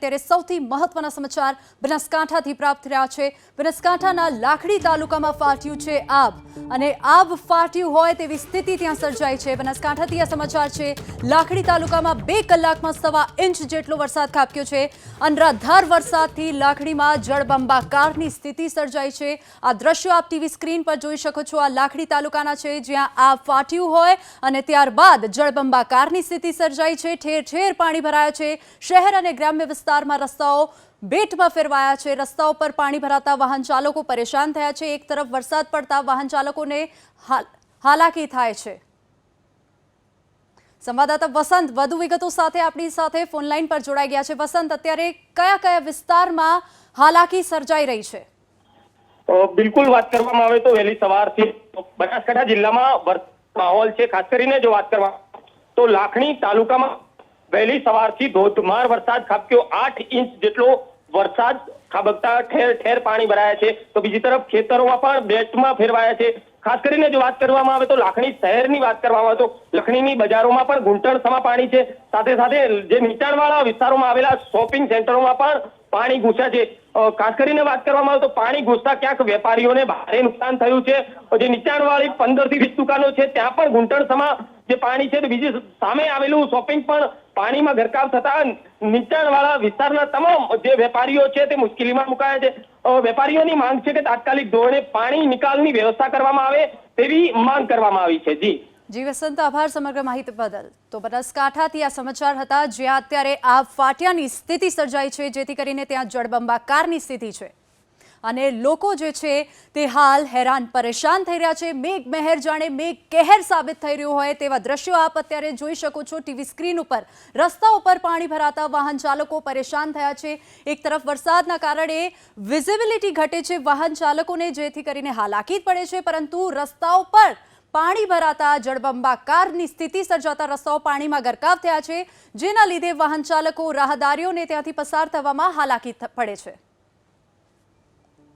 ત્યારે સૌથી મહત્વના સમાચાર બનાસકાંઠાથી પ્રાપ્ત થયા છે. બનાસકાંઠાના લાખડી તાલુકામાં ફાટ્યું છે આબ અને આબ ફાટ્યું હોય તેવી સ્થિતિ ત્યાં સર્જાઈ છે. બનાસકાંઠાથી આ સમાચાર છે. લાખડી તાલુકામાં બે કલાકમાં સવા ઇંચ જેટલો વરસાદ ખાબક્યો છે. અનરાધાર વરસાદથી લાખડીમાં જળબંબાકારની સ્થિતિ સર્જાઈ છે. આ દ્રશ્યો આપ ટીવી સ્ક્રીન પર જોઈ શકો છો. આ લાખડી તાલુકાના છે જ્યાં આ ફાટ્યું હોય અને ત્યારબાદ જળબંબાકારની સ્થિતિ સર્જાઈ છે. ઠેર ઠેર પાણી ભરાયા છે. શહેર અને ગ્રામ્ય વિસ્તારમાં રસ્તાઓ બેટમાં ફેરવાયા છે. રસ્તાઓ પર પાણી ભરાતા વાહન ચાલકો પરેશાન થયા છે. એક તરફ વરસાદ પડતા વાહન ચાલકોને હાલાકી થાય છે. સંવાદદાતા વસંત વધુ વિગતો સાથે આપણી સાથે ફોનલાઈન પર જોડાઈ ગયા છે. વસંત, અત્યારે કયા કયા વિસ્તારમાં હાલાકી સર્જાઈ રહી છે? બિલકુલ વાત કરવામાં આવે તો વહેલી સવારથી બનાસકાંઠા જિલ્લામાં માહોલ છે. ખાસ કરીને જો વાત કરવામાં તો લાખણી તાલુકામાં વહેલી સવારથી ધોધમાર વરસાદ ખાબક્યો. આઠ ઇંચ જેટલો વરસાદ ખાબકતા ઠેર ઠેર પાણી ભરાયા છે. તો બીજી તરફ ખેતરોમાં પણ બેટમાં ફેરવાયા છે. ખાસ કરીને જો વાત કરવામાં આવે તો લાખણી શહેરની વાત કરવામાં આવે તો લખણીની બજારોમાં પણ ઘૂંટણ સમા પાણી છે. સાથે સાથે જે નીચાણવાળા વિસ્તારોમાં આવેલા શોપિંગ સેન્ટરોમાં પણ પાણી ઘૂસ્યા છે. ખાસ કરીને વાત કરવામાં આવે તો પાણી ઘૂસતા ક્યાંક વેપારીઓને ભારે નુકસાન થયું છે. જે નીચાણવાળી પંદરથી વીસ દુકાનો છે, ત્યાં પણ ઘૂંટણ સમા જે પાણી છે બીજી સામે આવેલું શોપિંગ પણ પાણીમાં ગરકાવ થતા નીચાણવાળા વિસ્તારના તમામ જે વેપારીઓ છે તે મુશ્કેલીમાં મુકાયા છે. વેપારીઓની માંગ છે કે તાત્કાલિક ધોરણે પાણી નિકાલની વ્યવસ્થા કરવામાં આવે તેવી માંગ કરવામાં આવી છે. જી. જી, વસંત, આભાર સમગ્ર માહિતી બદલ. તો બનાસકાંઠાથી આ સમાચાર હતા જ્યાં અત્યારે આ ફાટિયાની સ્થિતિ સર્જાઈ છે, જેથી કરીને ત્યાં જળબંબાકારની સ્થિતિ છે. અને લોકો જે છે તે હાલ હેરાન પરેશાન થઈ રહ્યા છે. મેઘ મહેર જાણે મેઘ કહેર સાબિત થઈ રહ્યું હોય તેવા દ્રશ્યો આપ અત્યારે જોઈ શકો છો ટીવી સ્ક્રીન ઉપર. રસ્તા ઉપર પાણી ભરાતા વાહન ચાલકો પરેશાન થયા છે. એક તરફ વરસાદના કારણે વિઝિબિલિટી ઘટે છે. વાહન ચાલકોને જેથી કરીને હાલાકી પડે છે, પરંતુ રસ્તાઓ પર પાણી ભરાતા જળબંબાકારની સ્થિતિ સર્જાતા રસ્તાઓ પાણીમાં ગરકાવ થયા છે, જેના લીધે વાહન ચાલકો રાહદારીઓને ત્યાંથી પસાર થવામાં હાલાકી પડે છે.